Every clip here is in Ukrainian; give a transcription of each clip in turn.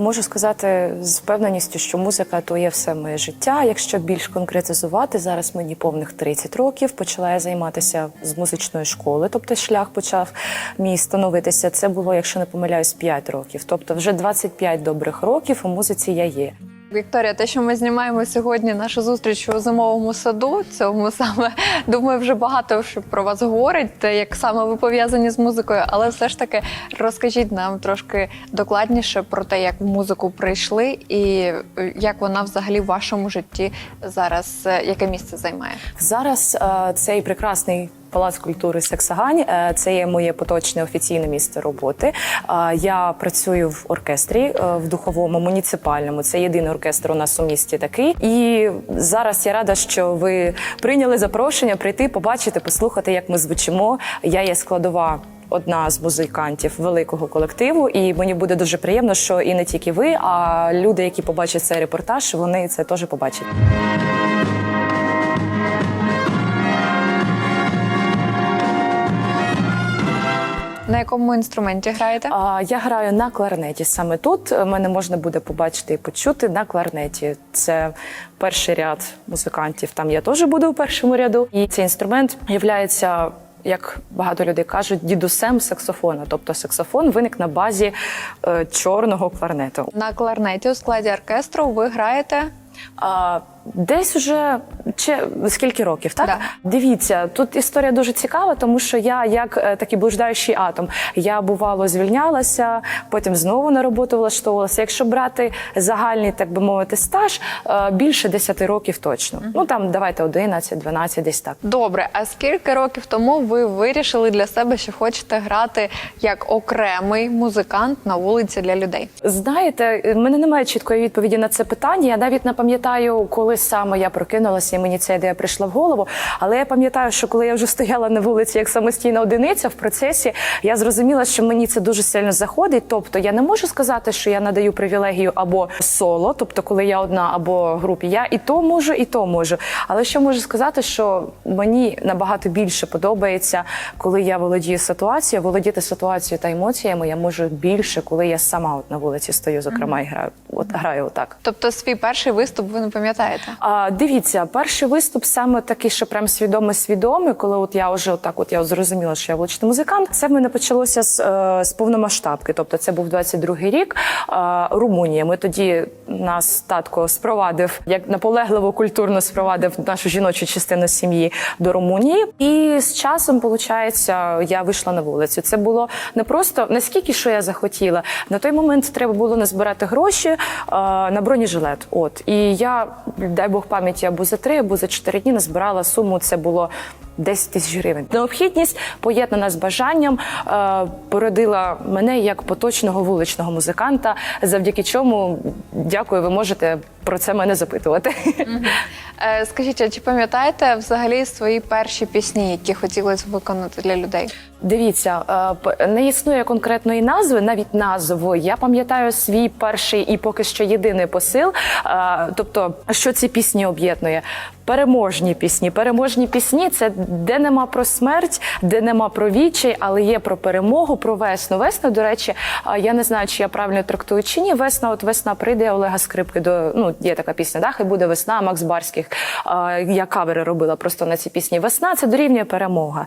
можу сказати з впевненістю, що музика то є все моє життя. Якщо більш конкретизувати, зараз мені повних 30 років. Почала я займатися з музичної школи, тобто шлях почав мій становитися. Це було, якщо не помиляюсь, 5 років. Тобто, вже 25 добрих років у музиці я є. Вікторія, те, що ми знімаємо сьогодні нашу зустріч у зимовому саду, цьому саме думаю, вже багато що про вас говорить, як саме ви пов'язані з музикою. Але все ж таки розкажіть нам трошки докладніше про те, як в музику прийшли, і е, як вона взагалі в вашому житті зараз е, яке місце займає. Зараз е, цей прекрасний. Палац культури Саксагань е, це є моє поточне офіційне місце роботи. Е, Я працюю в оркестрі е, в духовому муніципальному. Це єдиний оркестр у нас у місті такий. І зараз я рада, що ви прийняли запрошення прийти, побачити, послухати, як ми звучимо. Я є складова. Одна з музикантів великого колективу, і мені буде дуже приємно, що і не тільки ви, а люди, які побачать цей репортаж, вони це теж побачать. Якому інструменті граєте? А, Я граю на кларнеті. Саме тут мене можна буде побачити і почути на кларнеті. Це перший ряд музикантів. Там я теж буду у першому ряду. І цей інструмент являється. Як багато людей кажуть, дідусем саксофона, тобто саксофон виник на базі е, чорного кларнету. На кларнеті у складі оркестру ви граєте А, десь уже чи скільки років, так? Да. Дивіться, тут історія дуже цікава, тому що я як е, такий блуждаючий атом. Я бувало звільнялася, потім знову на роботу влаштовувалася. Якщо брати загальний, так би мовити, стаж, е, більше 10 років точно. Ну там давайте 11, 12, десь так. Добре, а скільки років тому ви вирішили для себе, що хочете грати як окремий музикант на вулиці для людей? Знаєте, в мене немає чіткої відповіді на це питання. Я навіть не пам'ятаю, коли саме я прокинулася, і мені ця ідея прийшла в голову. Але я пам'ятаю, що коли я вже стояла на вулиці як самостійна одиниця в процесі, я зрозуміла, що мені це дуже сильно заходить. Тобто я не можу сказати, що я надаю привілегію або соло, тобто коли я одна або групі. Я і то можу, і то можу. Але що можу сказати, що мені набагато більше подобається, коли я володію ситуацією. Володіти ситуацією та емоціями я можу більше, коли я сама от на вулиці стою, зокрема, і граю. От граю отак. Тобто свій перший виступ ви не пам'ятаєте? А, дивіться, перший виступ саме такий, що прям свідомо свідомий, коли от я вже отак, от я зрозуміла, що я вуличний музикант. Це в мене почалося з, е, з повномасштабки. Тобто, це був 22-й рік. Румунія. Ми тоді нас татко спровадив, як наполегливо культурно спровадив нашу жіночу частину сім'ї до Румунії. І з часом, виходить, я вийшла на вулицю. Це було не просто наскільки що я захотіла. На той момент треба було назбирати гроші е, на бронежилет. От і я, дай Бог пам'яті, або за три, або за чотири дні назбирала суму. Це було 10 тисяч гривень. Необхідність поєднана з бажанням е, породила мене як поточного вуличного музиканта, завдяки чому дякую, ви можете про це мене запитувати. Е, скажіть, а чи пам'ятаєте взагалі свої перші пісні, які хотілося виконати для людей? Дивіться, е, не існує конкретної назви, навіть назву. Я пам'ятаю свій перший і поки що єдиний посил. е, Тобто, що ці пісні об'єднує? Переможні пісні. Переможні пісні це де нема про смерть, де нема про відчай, але є про перемогу, про весну. Весна, до речі, я не знаю, чи я правильно трактую чи ні. Весна, от весна прийде Олега Скрипки до ну є така пісня, да, хай буде весна, Макс Барських. Я кавери робила просто на ці пісні. Весна це дорівнює перемога.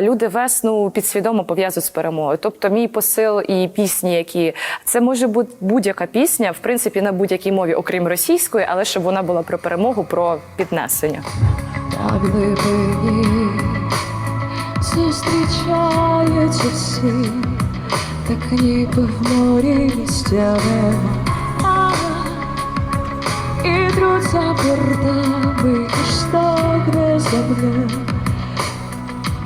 Люди весну підсвідомо пов'язують з перемогою. Тобто, мій посил і пісні, які це може бути будь-яка пісня, в принципі, на будь-якій мові, окрім російської, але щоб вона була про перемогу, про піднесення. Так глибині зустрічаються всі, так ніби в морі місцяве. І труться бортами, так не земля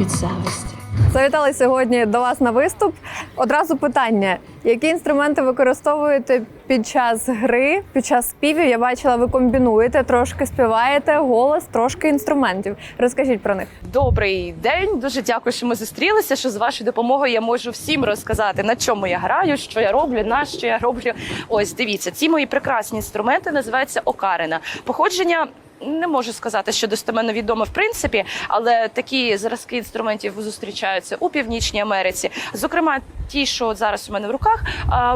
від зависті. Завітали сьогодні до вас на виступ. Одразу питання: які інструменти використовуєте під час гри, під час співів? Я бачила, ви комбінуєте, трошки співаєте, голос, трошки інструментів. Розкажіть про них. Добрий день, дуже дякую, що ми зустрілися. Що з вашою допомогою я можу всім розказати, на чому я граю, що я роблю, на що я роблю. Ось дивіться, ці мої прекрасні інструменти називаються окарина. Походження не можу сказати, що достеменно відомо в принципі, але такі зразки інструментів зустрічаються у Північній Америці. Зокрема, ті, що зараз у мене в руках,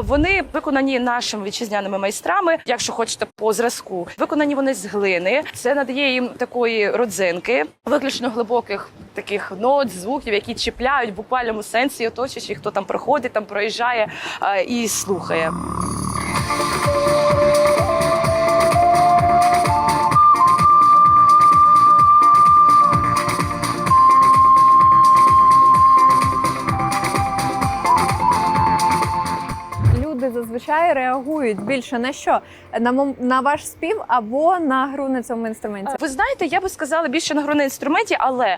вони виконані нашими вітчизняними майстрами, якщо хочете по зразку. Виконані вони з глини. Це надає їм такої родзинки, виключно глибоких таких нот, звуків, які чіпляють в буквальному сенсі оточуючих, хто там проходить, там проїжджає і слухає. Зазвичай реагують більше на що? На мом- на ваш спів або на гру на цьому інструменті. Ви знаєте, я би сказала більше на гру на інструменті, але е,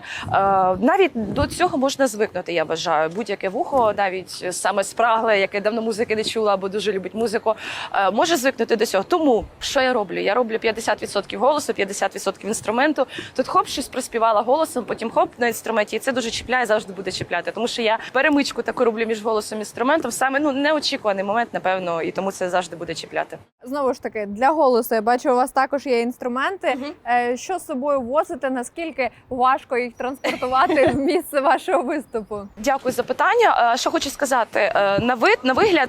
навіть до цього можна звикнути. Я вважаю, будь-яке вухо, навіть саме спрагле, яке давно музики не чула або дуже любить музику, е, може звикнути до цього. Тому що я роблю? Я роблю 50% голосу, 50% інструменту. Тут хоп, щось проспівала голосом, потім хоп на інструменті, і це дуже чіпляє, завжди буде чіпляти. Тому що я перемичку таку роблю між голосом і інструментом. Саме ну неочікуваний момент, напевно, і тому це завжди буде чіпляти. Знову ж таки, для голосу я бачу, у вас також є інструменти. Угу. Що з собою возите? Наскільки важко їх транспортувати в місце вашого виступу? Дякую за питання. Е, Що хочу сказати, Е, на вид на вигляд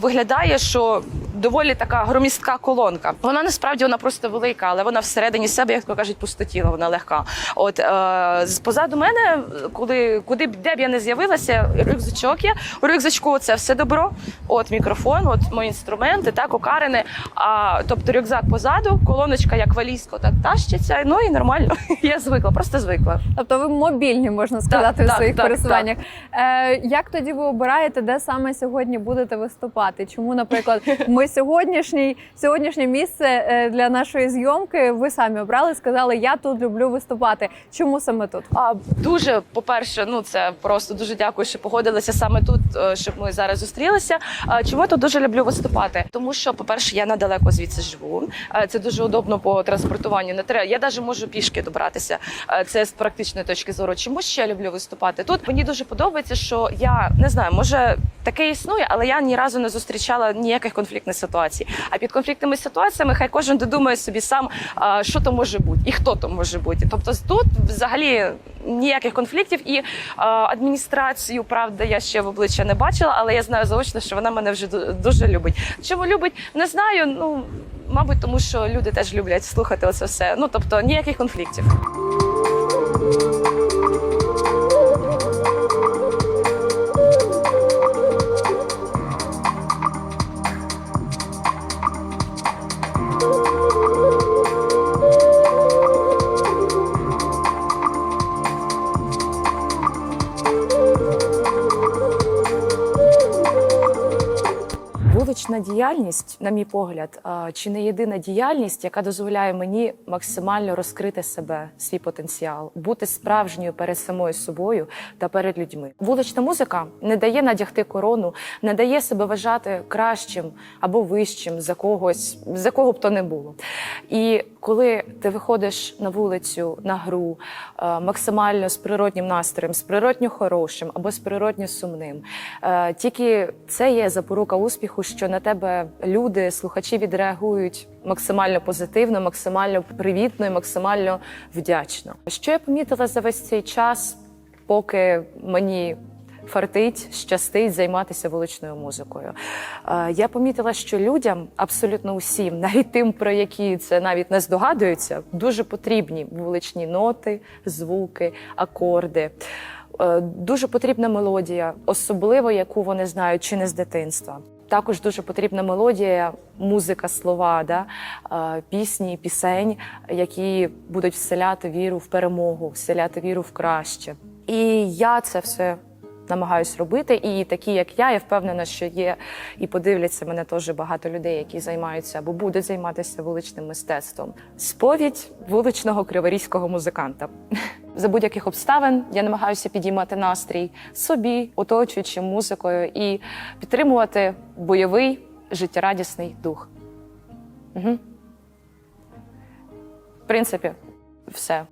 виглядає, що доволі така громістка колонка. Вона насправді вона просто велика, але вона всередині себе, як то кажуть, пустотіла, вона легка. От е, позаду мене, коли куди б де б я не з'явилася, рюкзачок є. У рюкзачку це все добро. От мікрофон, от мої інструменти, так окарини. А тобто рюкзак позаду, колоночка як валізко, так тащиться. Ну і нормально. Я звикла, просто звикла. Тобто ви мобільні, можна сказати, Так, в так, своїх так, пересуваннях. Е, як тоді ви обираєте, де саме сьогодні будете виступати? Чому, наприклад, ми сьогоднішній сьогоднішнє місце е, для нашої зйомки ви самі обрали, сказали, я тут люблю виступати. Чому саме тут? А дуже по-перше, ну це просто дуже дякую, що погодилися саме тут, е, щоб ми зараз зустрілися. Чому я тут дуже люблю виступати? Тому що, по-перше, я недалеко звідси живу. Це дуже удобно по транспортуванню. Не треба. Я навіть можу пішки добратися. Це з практичної точки зору. Чому ще я люблю виступати? Тут мені дуже подобається, що я не знаю, може таке існує, але я ні разу не зустрічала ніяких конфліктних ситуацій. А під конфліктними ситуаціями хай кожен додумає собі сам, що то може бути і хто то може бути. Тобто тут взагалі ніяких конфліктів і адміністрацію, правда, я ще в обличчя не бачила, але я знаю заочно, що вона мене вже дуже любить. Чому любить? Не знаю. Ну мабуть, тому що люди теж люблять слухати оце все. Ну тобто ніяких конфліктів. Діяльність, на мій погляд, чи не єдина діяльність, яка дозволяє мені максимально розкрити себе, свій потенціал, бути справжньою перед самою собою та перед людьми. Вулична музика не дає надягти корону, не дає себе вважати кращим або вищим за когось, за кого б то не було. І коли ти виходиш на вулицю на гру е, максимально з природнім настроєм, з природньо хорошим або з природньо сумним, е, тільки це є запорука успіху, що на тебе люди, слухачі відреагують максимально позитивно, максимально привітно і максимально вдячно. Що я помітила за весь цей час, поки мені фартить, щастить займатися вуличною музикою. Е, Я помітила, що людям, абсолютно усім, навіть тим, про які це навіть не здогадуються, дуже потрібні вуличні ноти, звуки, акорди. Е, Дуже потрібна мелодія, особливо яку вони знають чи не з дитинства. Також дуже потрібна мелодія, музика, слова, да? е, пісні, пісень, які будуть вселяти віру в перемогу, вселяти віру в краще. І я це все намагаюсь робити. І такі, як я, я впевнена, що є і подивляться мене теж багато людей, які займаються або будуть займатися вуличним мистецтвом. Сповідь вуличного криворізького музиканта. За будь-яких обставин я намагаюся підіймати настрій собі, оточуючим музикою і підтримувати бойовий життєрадісний дух. Угу. В принципі, все.